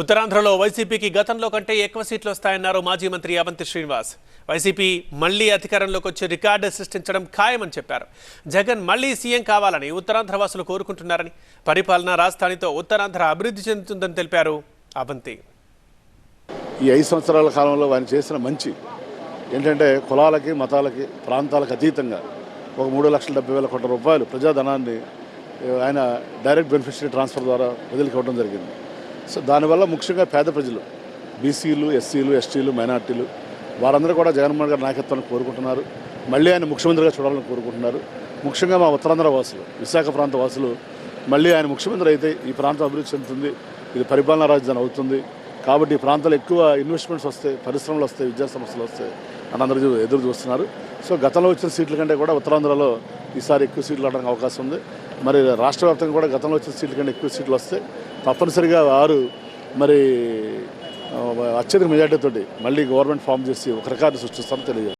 ఉత్తరాంధ్రలో వైసీపీకి గతంలో కంటే ఎక్కువ సీట్లు వస్తాయన్నారు మాజీ మంత్రి అవంతి శ్రీనివాస్. వైసీపీ మళ్ళీ అధికారంలోకి వచ్చి రికార్డు సృష్టించడం ఖాయమని చెప్పారు. జగన్ మళ్ళీ సీఎం కావాలని ఉత్తరాంధ్ర వాసులు కోరుకుంటున్నారని పరిపాలనా రాజధానితో ఉత్తరాంధ్ర అభివృద్ధి చెందుతుందని తెలిపారు అవంతి. ఈ ఐదు సంవత్సరాల కాలంలో ఆయన చేసిన మంచి ఏంటంటే కులాలకి మతాలకి ప్రాంతాలకు అతీతంగా ఒక మూడు లక్షల డెబ్బై వేల కోట్ల రూపాయలు ప్రజాధనాన్ని ఆయన డైరెక్ట్ బెనిఫిషరీ ట్రాన్స్ఫర్ ద్వారా వదిలికి ఇవ్వడం జరిగింది. సో దానివల్ల ముఖ్యంగా పేద ప్రజలు బీసీలు ఎస్సీలు ఎస్టీలు మైనార్టీలు వారందరూ కూడా జగన్మోహన్ గారి నాయకత్వాన్ని కోరుకుంటున్నారు. మళ్ళీ ఆయన ముఖ్యమంత్రిగా చూడాలని కోరుకుంటున్నారు. ముఖ్యంగా మా ఉత్తరాంధ్ర వాసులు విశాఖ ప్రాంత వాసులు మళ్ళీ ఆయన ముఖ్యమంత్రి అయితే ఈ ప్రాంతం అభివృద్ధి చెందుతుంది. ఇది పరిపాలనా రాజధాని అవుతుంది. కాబట్టి ఈ ప్రాంతాలు ఎక్కువ ఇన్వెస్ట్మెంట్స్ వస్తాయి పరిశ్రమలు వస్తాయి విద్యా సంస్థలు వస్తాయి అని అందరూ చూ- ఎదురు చూస్తున్నారు. సో గతంలో వచ్చిన సీట్ల కంటే కూడా ఉత్తరాంధ్రలో ఈసారి ఎక్కువ సీట్లు రావడానికి అవకాశం ఉంది. మరి రాష్ట్ర వ్యాప్తంగా కూడా గతంలో వచ్చిన సీట్ల కంటే ఎక్కువ సీట్లు వస్తే తప్పనిసరిగా వారు మరి అత్యధిక మెజార్టీతోటి మళ్ళీ గవర్నమెంట్ ఫామ్ చేసి ఒక రికార్డు సృష్టిస్తారని తెలియజేస్తారు